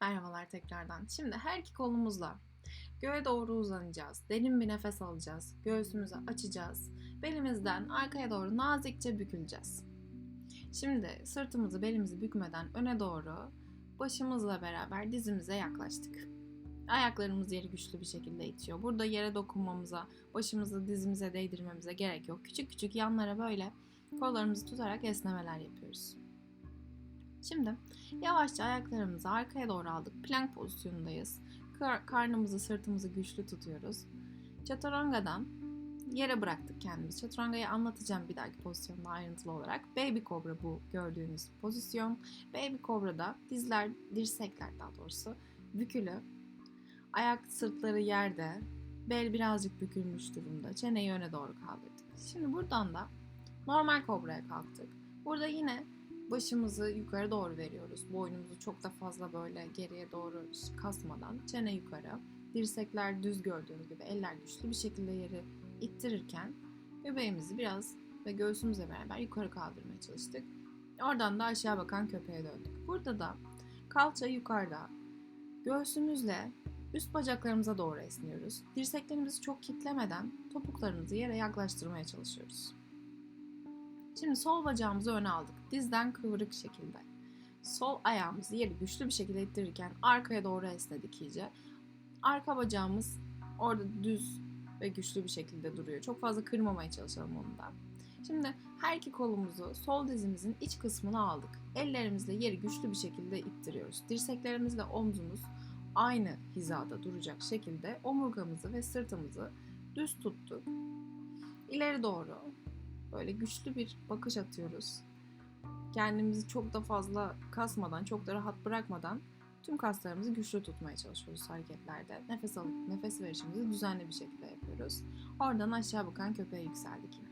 Merhabalar tekrardan. Şimdi her iki kolumuzla göğe doğru uzanacağız. Derin bir nefes alacağız. Göğsümüzü açacağız. Belimizden arkaya doğru nazikçe büküleceğiz. Şimdi sırtımızı belimizi bükmeden öne doğru başımızla beraber dizimize yaklaştık. Ayaklarımız yeri güçlü bir şekilde itiyor. Burada yere dokunmamıza, başımızı dizimize değdirmemize gerek yok. Küçük küçük yanlara böyle kollarımızı tutarak esnemeler yapıyoruz. Şimdi yavaşça ayaklarımızı arkaya doğru aldık. Plank pozisyonundayız. Kar- karnımızı, sırtımızı güçlü tutuyoruz. Chaturanga'dan yere bıraktık kendimizi. Chaturanga'yı anlatacağım bir dahaki pozisyonda ayrıntılı olarak. Baby Cobra bu gördüğünüz pozisyon. Baby Cobra'da dizler, dirsekler daha doğrusu bükülü. Ayak sırtları yerde. Bel birazcık bükülmüş durumda. Çeneyi öne doğru kaldırdık. Şimdi buradan da normal kobraya kalktık. Burada yine başımızı yukarı doğru veriyoruz. Boynumuzu çok da fazla böyle geriye doğru kasmadan çene yukarı. Dirsekler düz gördüğünüz gibi eller güçlü bir şekilde yeri ittirirken göbeğimizi biraz ve göğsümüzle beraber yukarı kaldırmaya çalıştık. Oradan da aşağı bakan köpeğe döndük. Burada da kalça yukarıda. Göğsümüzle üst bacaklarımıza doğru esniyoruz. Dirseklerimizi çok kitlemeden topuklarımızı yere yaklaştırmaya çalışıyoruz. Şimdi sol bacağımızı öne aldık. Dizden kıvırık şekilde. Sol ayağımızı yeri güçlü bir şekilde ittirirken arkaya doğru esnedik iyice. Arka bacağımız orada düz ve güçlü bir şekilde duruyor. Çok fazla kırmamaya çalışalım onu da. Şimdi her iki kolumuzu sol dizimizin iç kısmına aldık. Ellerimizle yeri güçlü bir şekilde ittiriyoruz. Dirseklerimizle omzumuz aynı hizada duracak şekilde omurgamızı ve sırtımızı düz tuttuk. İleri doğru böyle güçlü bir bakış atıyoruz. Kendimizi çok da fazla kasmadan, çok da rahat bırakmadan tüm kaslarımızı güçlü tutmaya çalışıyoruz hareketlerde. Nefes alıp nefes verişimizi düzenli bir şekilde yapıyoruz. Oradan aşağı bakan köpeğe yükseldik yine.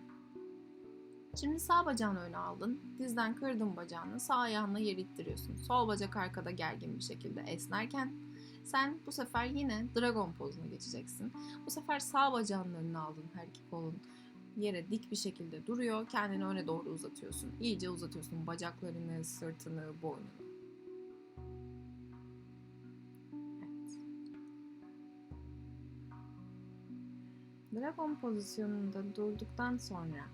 Şimdi sağ bacağını öne aldın. Dizden kırdın bacağını. Sağ ayağınla yer ittiriyorsun. Sol bacak arkada gergin bir şekilde esnerken sen bu sefer yine dragon pozuna geçeceksin. Bu sefer sağ bacağının önüne aldın her iki kolun yere dik bir şekilde duruyor. Kendini öne doğru uzatıyorsun. İyice uzatıyorsun bacaklarını, sırtını, boynunu. Evet. Dragon pozisyonunda durduktan sonra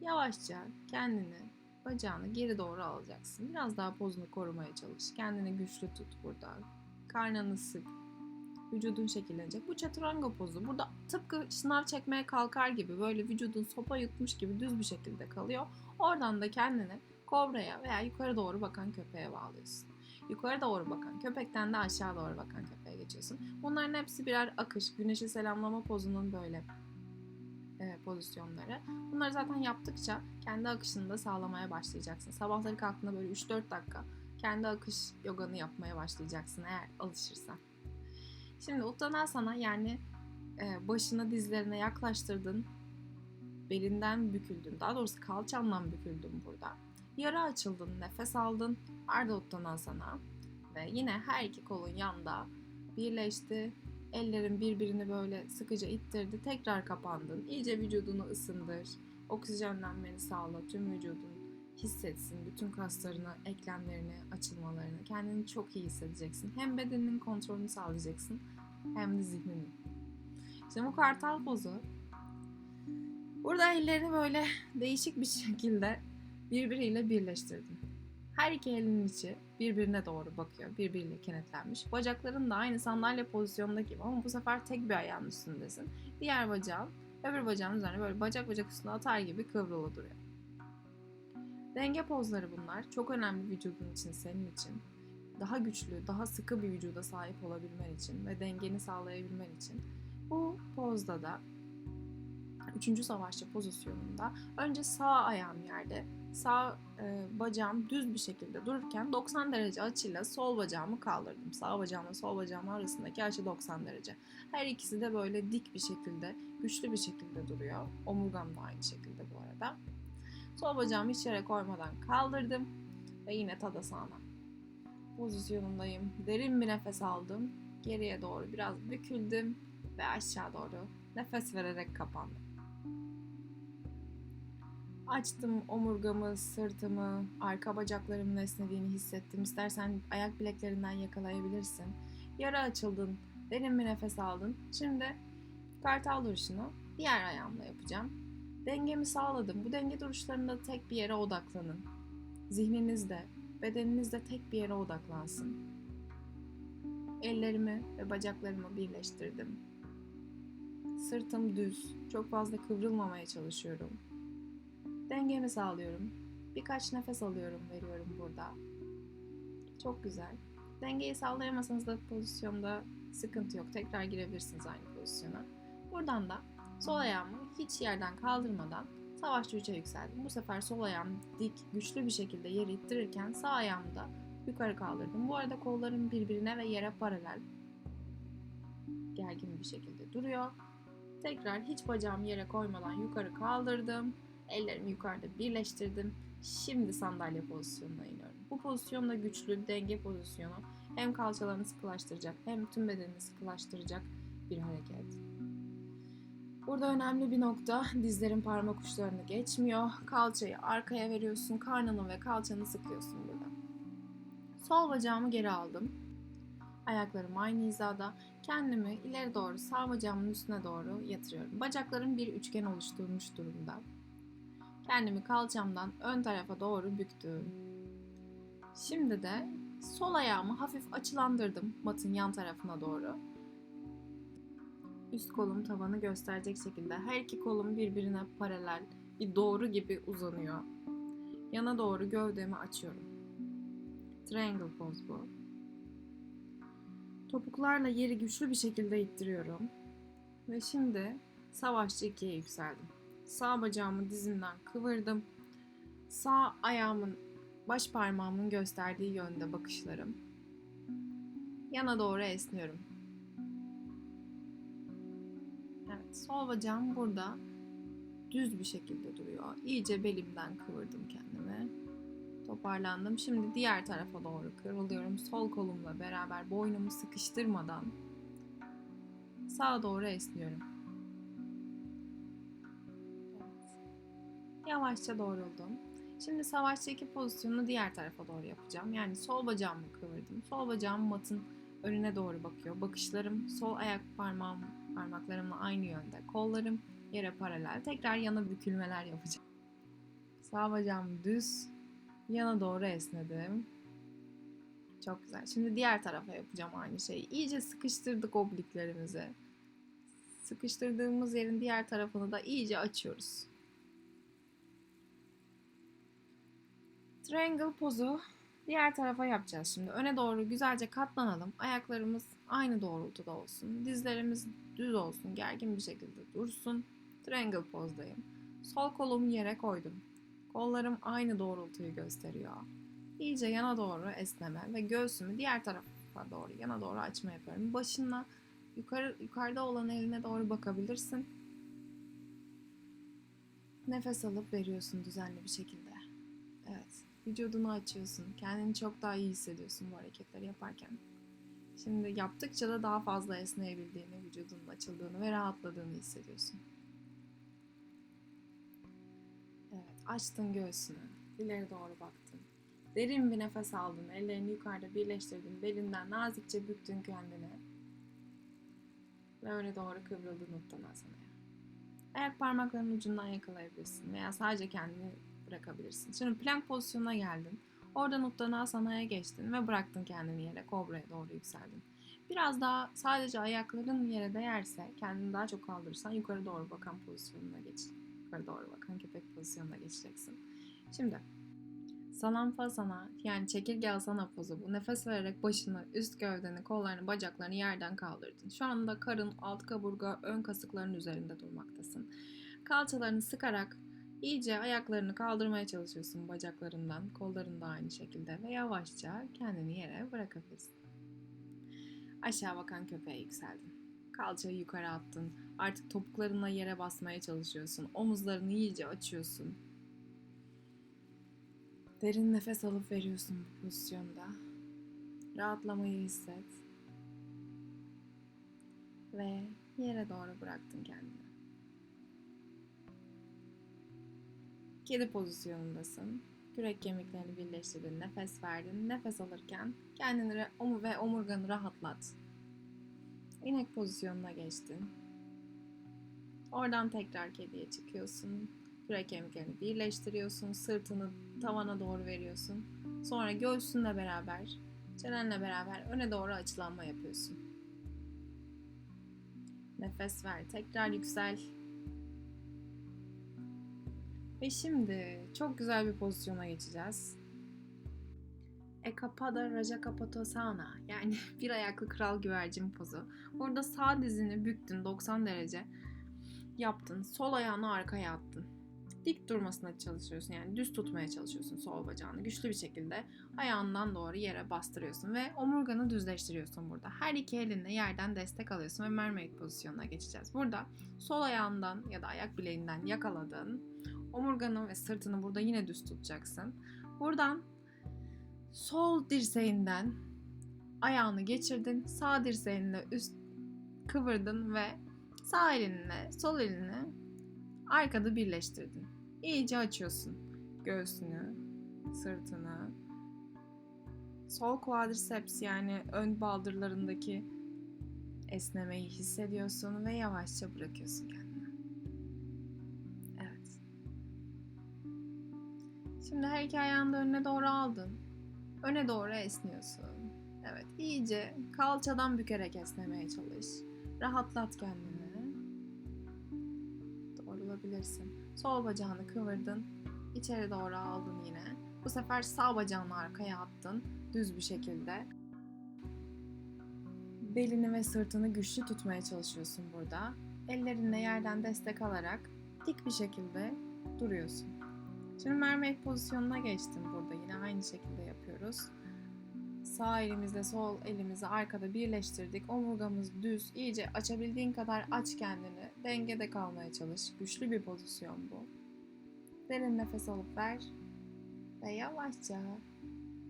yavaşça kendini bacağını geri doğru alacaksın. Biraz daha pozunu korumaya çalış. Kendini güçlü tut burada. Karnını sık vücudun şekillenecek. Bu chaturanga pozu. Burada tıpkı şınav çekmeye kalkar gibi böyle vücudun sopa yutmuş gibi düz bir şekilde kalıyor. Oradan da kendini kobraya veya yukarı doğru bakan köpeğe bağlıyorsun. Yukarı doğru bakan köpekten de aşağı doğru bakan köpeğe geçiyorsun. Bunların hepsi birer akış. Güneşi selamlama pozunun böyle e, pozisyonları. Bunları zaten yaptıkça kendi akışını da sağlamaya başlayacaksın. Sabahları kalktığında böyle 3-4 dakika kendi akış yoganı yapmaya başlayacaksın eğer alışırsan. Şimdi Uttanasana yani e, başını dizlerine yaklaştırdın. Belinden büküldün. Daha doğrusu kalçandan büküldün burada. Yarı açıldın, nefes aldın. Arda Uttanasana. Ve yine her iki kolun yanda birleşti. Ellerin birbirini böyle sıkıca ittirdi. Tekrar kapandın. İyice vücudunu ısındır. Oksijenlenmeni sağla. Tüm vücudun hissetsin. Bütün kaslarını, eklemlerini, açılmalarını. Kendini çok iyi hissedeceksin. Hem bedeninin kontrolünü sağlayacaksın hem de zihninin. İşte bu kartal pozu. Burada ellerini böyle değişik bir şekilde birbiriyle birleştirdim. Her iki elinin içi birbirine doğru bakıyor. Birbiriyle kenetlenmiş. Bacakların da aynı sandalye pozisyonunda gibi ama bu sefer tek bir ayağın üstündesin. Diğer bacağın öbür bacağın üzerine böyle bacak bacak üstüne atar gibi kıvrılı duruyor. Denge pozları bunlar. Çok önemli vücudun için, senin için. Daha güçlü, daha sıkı bir vücuda sahip olabilmen için ve dengeni sağlayabilmen için. Bu pozda da 3. savaşçı pozisyonunda önce sağ ayağım yerde, sağ e, bacağım düz bir şekilde dururken 90 derece açıyla sol bacağımı kaldırdım. Sağ bacağımla sol bacağım arasındaki açı 90 derece. Her ikisi de böyle dik bir şekilde, güçlü bir şekilde duruyor. Omurgam da aynı şekilde bu arada. Sol bacağımı hiç yere koymadan kaldırdım ve yine Tadasana pozisyonundayım. Derin bir nefes aldım. Geriye doğru biraz büküldüm ve aşağı doğru nefes vererek kapandım. Açtım omurgamı, sırtımı, arka bacaklarımın esnediğini hissettim. İstersen ayak bileklerinden yakalayabilirsin. Yara açıldın, derin bir nefes aldın. Şimdi kartal duruşunu diğer ayağımla yapacağım. Dengemi sağladım. Bu denge duruşlarında tek bir yere odaklanın. Zihninizde, bedeninizde tek bir yere odaklansın. Ellerimi ve bacaklarımı birleştirdim. Sırtım düz, çok fazla kıvrılmamaya çalışıyorum. Dengemi sağlıyorum. Birkaç nefes alıyorum, veriyorum burada. Çok güzel. Dengeyi sağlayamasanız da pozisyonda sıkıntı yok. Tekrar girebilirsiniz aynı pozisyona. Buradan da sol ayağımı hiç yerden kaldırmadan savaşçı üçe yükseldim. Bu sefer sol ayağım dik, güçlü bir şekilde yeri ittirirken sağ ayağımı da yukarı kaldırdım. Bu arada kollarım birbirine ve yere paralel. Gergin bir şekilde duruyor. Tekrar hiç bacağımı yere koymadan yukarı kaldırdım. Ellerimi yukarıda birleştirdim. Şimdi sandalye pozisyonuna iniyorum. Bu pozisyon da güçlü denge pozisyonu. Hem kalçalarını sıkılaştıracak hem tüm bedenini sıkılaştıracak bir hareket. Burada önemli bir nokta dizlerin parmak uçlarını geçmiyor. Kalçayı arkaya veriyorsun. Karnını ve kalçanı sıkıyorsun burada. Sol bacağımı geri aldım. Ayaklarım aynı hizada. Kendimi ileri doğru sağ bacağımın üstüne doğru yatırıyorum. Bacaklarım bir üçgen oluşturmuş durumda. Kendimi kalçamdan ön tarafa doğru büktüm. Şimdi de sol ayağımı hafif açılandırdım matın yan tarafına doğru. Üst kolum tavanı gösterecek şekilde her iki kolum birbirine paralel bir doğru gibi uzanıyor. Yana doğru gövdemi açıyorum. Triangle pose bu. Topuklarla yeri güçlü bir şekilde ittiriyorum. Ve şimdi savaşçı ikiye yükseldim. Sağ bacağımı dizimden kıvırdım. Sağ ayağımın baş parmağımın gösterdiği yönde bakışlarım. Yana doğru esniyorum. Sol bacağım burada düz bir şekilde duruyor. İyice belimden kıvırdım kendimi. Toparlandım. Şimdi diğer tarafa doğru kıvrılıyorum. Sol kolumla beraber boynumu sıkıştırmadan sağa doğru esniyorum. Evet. Yavaşça doğruldum. Şimdi savaşçı pozisyonunu diğer tarafa doğru yapacağım. Yani sol bacağımı kıvırdım. Sol bacağım matın önüne doğru bakıyor. Bakışlarım sol ayak parmağım parmaklarımla aynı yönde. Kollarım yere paralel. Tekrar yana bükülmeler yapacağım. Sağ bacağım düz. Yana doğru esnedim. Çok güzel. Şimdi diğer tarafa yapacağım aynı şeyi. İyice sıkıştırdık obliklerimizi. Sıkıştırdığımız yerin diğer tarafını da iyice açıyoruz. Triangle pozu diğer tarafa yapacağız şimdi. Öne doğru güzelce katlanalım. Ayaklarımız aynı doğrultuda olsun. Dizlerimiz düz olsun. Gergin bir şekilde dursun. Triangle pozdayım. Sol kolumu yere koydum. Kollarım aynı doğrultuyu gösteriyor. İyice yana doğru esneme ve göğsümü diğer tarafa doğru, yana doğru açma yapıyorum. Başınla yukarı yukarıda olan eline doğru bakabilirsin. Nefes alıp veriyorsun düzenli bir şekilde. Evet, vücudunu açıyorsun. Kendini çok daha iyi hissediyorsun bu hareketleri yaparken. Şimdi yaptıkça da daha fazla esneyebildiğini, vücudunun açıldığını ve rahatladığını hissediyorsun. Evet, açtın göğsünü. İleri doğru baktın. Derin bir nefes aldın. Ellerini yukarıda birleştirdin. Belinden nazikçe büktün kendini. Ve öne doğru kıvrıldın Uttanasana. Ayak parmaklarının ucundan yakalayabilirsin veya sadece kendini bırakabilirsin. Şimdi plank pozisyonuna geldin. Oradan Uttanasana'ya geçtin ve bıraktın kendini yere. Kobra'ya doğru yükseldin. Biraz daha sadece ayakların yere değerse kendini daha çok kaldırırsan yukarı doğru bakan pozisyonuna geç. Yukarı doğru bakan köpek pozisyonuna geçeceksin. Şimdi Salamfasana yani çekirge asana pozu bu. Nefes vererek başını, üst gövdeni, kollarını, bacaklarını yerden kaldırdın. Şu anda karın, alt kaburga, ön kasıkların üzerinde durmaktasın. Kalçalarını sıkarak iyice ayaklarını kaldırmaya çalışıyorsun bacaklarından, kolların da aynı şekilde ve yavaşça kendini yere bırakabilirsin. Aşağı bakan köpeğe yükseldin. Kalçayı yukarı attın. Artık topuklarınla yere basmaya çalışıyorsun. Omuzlarını iyice açıyorsun. Derin nefes alıp veriyorsun bu pozisyonda. Rahatlamayı hisset. Ve yere doğru bıraktın kendini. Kedi pozisyonundasın. Kürek kemiklerini birleştirdin, nefes verdin. Nefes alırken kendini omu ve omurganı rahatlat. İnek pozisyonuna geçtin. Oradan tekrar kediye çıkıyorsun. Kürek kemiklerini birleştiriyorsun. Sırtını tavana doğru veriyorsun. Sonra göğsünle beraber, çenenle beraber öne doğru açılanma yapıyorsun. Nefes ver. Tekrar yüksel. Ve şimdi çok güzel bir pozisyona geçeceğiz. Ekapada Raja Kapotasana yani bir ayaklı kral güvercin pozu. Burada sağ dizini büktün 90 derece yaptın. Sol ayağını arkaya attın. Dik durmasına çalışıyorsun yani düz tutmaya çalışıyorsun sol bacağını. Güçlü bir şekilde ayağından doğru yere bastırıyorsun ve omurganı düzleştiriyorsun burada. Her iki elinle yerden destek alıyorsun ve mermaid pozisyonuna geçeceğiz. Burada sol ayağından ya da ayak bileğinden yakaladın. Omurganı ve sırtını burada yine düz tutacaksın. Buradan sol dirseğinden ayağını geçirdin. Sağ dirseğinle üst kıvırdın ve sağ elinle sol elini arkada birleştirdin. İyice açıyorsun göğsünü, sırtını. Sol quadriceps yani ön baldırlarındaki esnemeyi hissediyorsun ve yavaşça bırakıyorsun kendini. Şimdi her iki ayağını da önüne doğru aldın. Öne doğru esniyorsun. Evet, iyice kalçadan bükerek esnemeye çalış. Rahatlat kendini. Doğrulabilirsin. Sol bacağını kıvırdın. İçeri doğru aldın yine. Bu sefer sağ bacağını arkaya attın. Düz bir şekilde. Belini ve sırtını güçlü tutmaya çalışıyorsun burada. Ellerinle yerden destek alarak dik bir şekilde duruyorsun. Şimdi mermaid pozisyonuna geçtim burada. Yine aynı şekilde yapıyoruz. Sağ elimizle sol elimizi arkada birleştirdik. Omurgamız düz. İyice açabildiğin kadar aç kendini. Dengede kalmaya çalış. Güçlü bir pozisyon bu. Derin nefes alıp ver. Ve yavaşça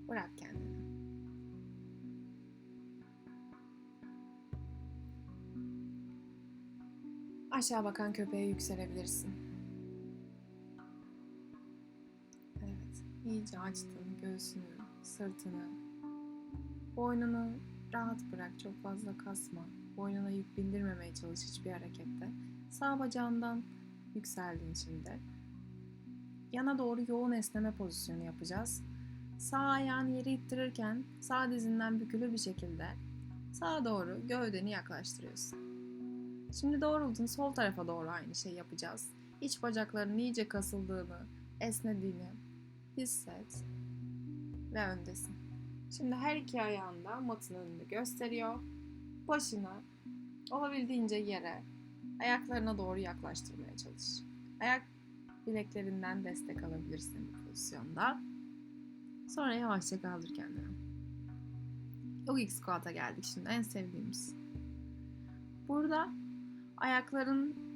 bırak kendini. Aşağı bakan köpeğe yükselebilirsin. İyice açtın göğsünü, sırtını. Boynunu rahat bırak, çok fazla kasma. Boynuna yük bindirmemeye çalış hiçbir harekette. Sağ bacağından yükseldin şimdi. Yana doğru yoğun esneme pozisyonu yapacağız. Sağ ayağını yere ittirirken sağ dizinden bükülü bir şekilde sağa doğru gövdeni yaklaştırıyorsun. Şimdi doğruldun sol tarafa doğru aynı şey yapacağız. İç bacaklarının iyice kasıldığını, esnediğini hisset ve öndesin. Şimdi her iki ayağında matın önünü gösteriyor. Başını olabildiğince yere, ayaklarına doğru yaklaştırmaya çalış. Ayak bileklerinden destek alabilirsin bu pozisyonda. Sonra yavaşça kaldır kendini. Yogic Squat'a geldik şimdi en sevdiğimiz. Burada ayakların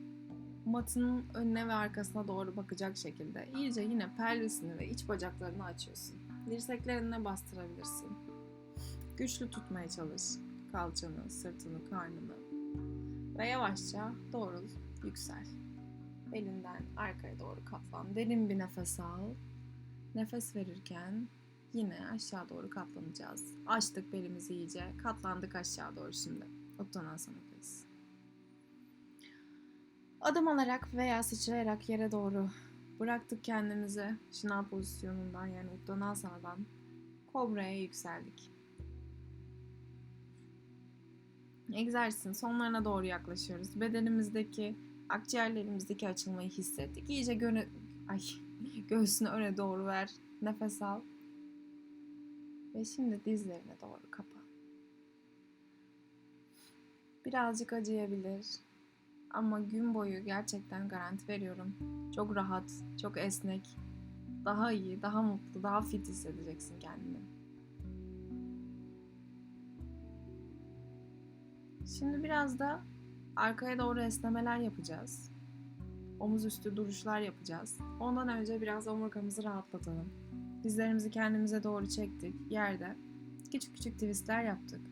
matının önüne ve arkasına doğru bakacak şekilde iyice yine pelvisini ve iç bacaklarını açıyorsun. Dirseklerine bastırabilirsin. Güçlü tutmaya çalış kalçanı, sırtını, karnını. Ve yavaşça doğrul, yüksel. Belinden arkaya doğru katlan. Derin bir nefes al. Nefes verirken yine aşağı doğru katlanacağız. Açtık belimizi iyice. Katlandık aşağı doğru şimdi. Uttanasana'dayız. Adım alarak veya sıçrayarak yere doğru bıraktık kendimizi şınav pozisyonundan yani Uttanasana'dan kobraya yükseldik. Egzersizin sonlarına doğru yaklaşıyoruz. Bedenimizdeki, akciğerlerimizdeki açılmayı hissettik. İyice göne, ay, göğsünü öne doğru ver. Nefes al. Ve şimdi dizlerine doğru kapa. Birazcık acıyabilir. Ama gün boyu gerçekten garanti veriyorum. Çok rahat, çok esnek, daha iyi, daha mutlu, daha fit hissedeceksin kendini. Şimdi biraz da arkaya doğru esnemeler yapacağız. Omuz üstü duruşlar yapacağız. Ondan önce biraz omurgamızı rahatlatalım. Dizlerimizi kendimize doğru çektik yerde. Küçük küçük twistler yaptık.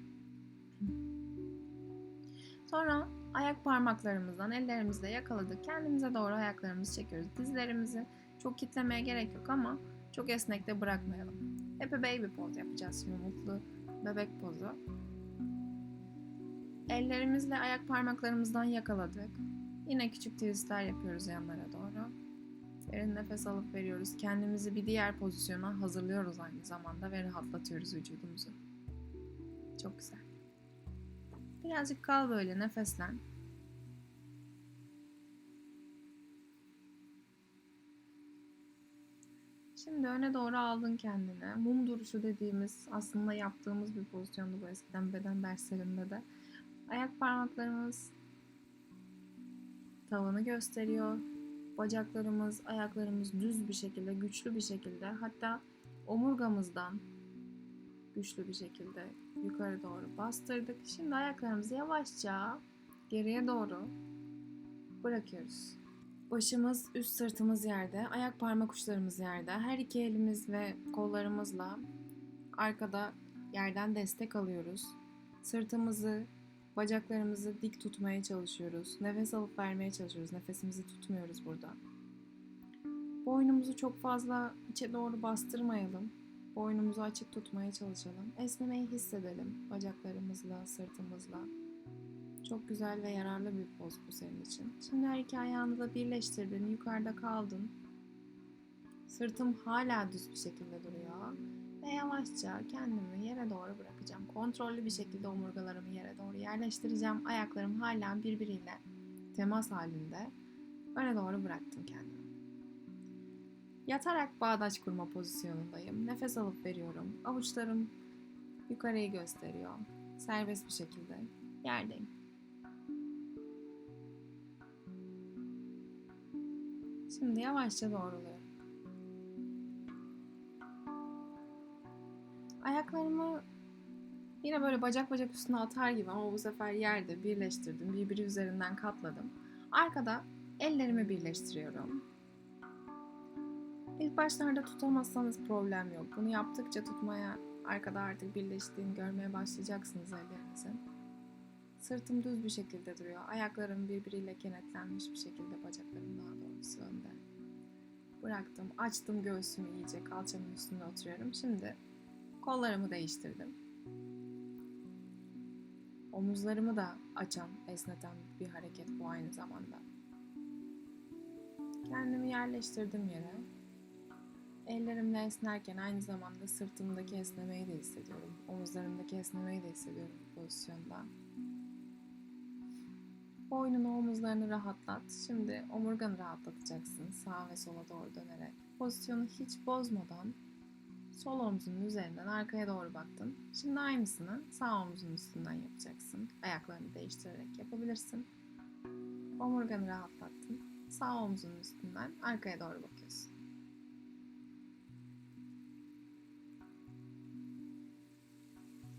Sonra ayak parmaklarımızdan ellerimizle yakaladık. Kendimize doğru ayaklarımızı çekiyoruz. Dizlerimizi Çok kitlemeye gerek yok ama çok esnek de bırakmayalım. Happy baby poz yapacağız şimdi mutlu bebek pozu. Ellerimizle ayak parmaklarımızdan yakaladık. Yine küçük twistler yapıyoruz yanlara doğru. Derin nefes alıp veriyoruz. Kendimizi bir diğer pozisyona hazırlıyoruz aynı zamanda ve rahatlatıyoruz vücudumuzu. Çok güzel. Birazcık kal böyle nefeslen. Şimdi öne doğru aldın kendini. Mum duruşu dediğimiz aslında yaptığımız bir pozisyondu bu eskiden beden derslerinde de. Ayak parmaklarımız tavanı gösteriyor. Bacaklarımız, ayaklarımız düz bir şekilde, güçlü bir şekilde hatta omurgamızdan güçlü bir şekilde yukarı doğru bastırdık. Şimdi ayaklarımızı yavaşça geriye doğru bırakıyoruz. Başımız, üst sırtımız yerde, ayak parmak uçlarımız yerde. Her iki elimiz ve kollarımızla arkada yerden destek alıyoruz. Sırtımızı, bacaklarımızı dik tutmaya çalışıyoruz. Nefes alıp vermeye çalışıyoruz. Nefesimizi tutmuyoruz burada. Boynumuzu çok fazla içe doğru bastırmayalım. Boynumuzu açık tutmaya çalışalım. Esnemeyi hissedelim bacaklarımızla, sırtımızla. Çok güzel ve yararlı bir poz bu senin için. Şimdi her iki ayağını da birleştirdin, yukarıda kaldın. Sırtım hala düz bir şekilde duruyor. Ve yavaşça kendimi yere doğru bırakacağım. Kontrollü bir şekilde omurgalarımı yere doğru yerleştireceğim. Ayaklarım hala birbiriyle temas halinde. Öne doğru bıraktım kendimi. Yatarak bağdaş kurma pozisyonundayım. Nefes alıp veriyorum. Avuçlarım yukarıyı gösteriyor. Serbest bir şekilde yerdeyim. Şimdi yavaşça doğruluyorum. Ayaklarımı yine böyle bacak bacak üstüne atar gibi ama bu sefer yerde birleştirdim. Birbiri üzerinden katladım. Arkada ellerimi birleştiriyorum. İlk başlarda tutamazsanız problem yok. Bunu yaptıkça tutmaya arkada artık birleştiğini görmeye başlayacaksınız ellerinizin. Sırtım düz bir şekilde duruyor. Ayaklarım birbiriyle kenetlenmiş bir şekilde bacaklarım daha doğrusu önde. Bıraktım, açtım göğsümü iyice kalçamın üstünde oturuyorum. Şimdi kollarımı değiştirdim. Omuzlarımı da açan, esneten bir hareket bu aynı zamanda. Kendimi yerleştirdim yere. Ellerimle esnerken aynı zamanda sırtımdaki esnemeyi de hissediyorum. Omuzlarımdaki esnemeyi de hissediyorum bu pozisyonda. Boynunu, omuzlarını rahatlat. Şimdi omurganı rahatlatacaksın sağa ve sola doğru dönerek. Pozisyonu hiç bozmadan sol omzunun üzerinden arkaya doğru baktın. Şimdi aynısını sağ omzunun üstünden yapacaksın. Ayaklarını değiştirerek yapabilirsin. Omurganı rahatlattın. Sağ omzunun üstünden arkaya doğru bakıyorsun.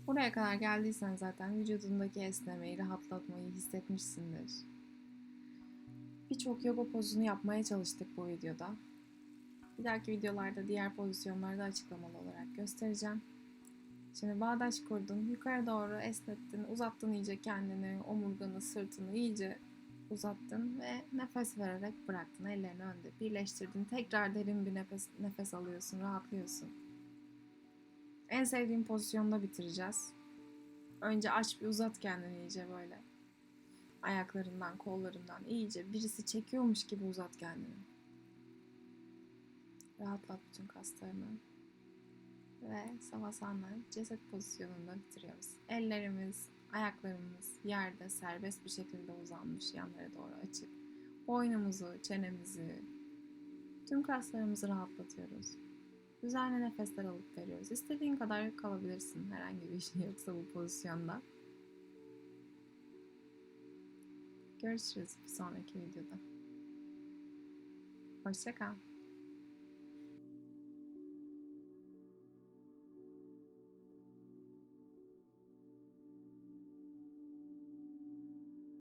Buraya kadar geldiysen zaten vücudundaki esnemeyi, rahatlatmayı hissetmişsindir. Birçok yoga pozunu yapmaya çalıştık bu videoda. Bir dahaki videolarda diğer pozisyonları da açıklamalı olarak göstereceğim. Şimdi bağdaş kurdun, yukarı doğru esnettin, uzattın iyice kendini, omurganı, sırtını iyice uzattın ve nefes vererek bıraktın. Ellerini önde birleştirdin. Tekrar derin bir nefes, nefes alıyorsun, rahatlıyorsun. En sevdiğim pozisyonda bitireceğiz. Önce aç bir uzat kendini iyice böyle. Ayaklarından, kollarından iyice birisi çekiyormuş gibi uzat kendini. Rahatlat bütün kaslarını. Ve savasana ceset pozisyonunda bitiriyoruz. Ellerimiz, ayaklarımız yerde serbest bir şekilde uzanmış yanlara doğru açık. Boynumuzu, çenemizi, tüm kaslarımızı rahatlatıyoruz. Düzenli nefesler alıp veriyoruz. İstediğin kadar kalabilirsin herhangi bir şey yoksa bu pozisyonda. Görüşürüz bir sonraki videoda. Hoşçakal.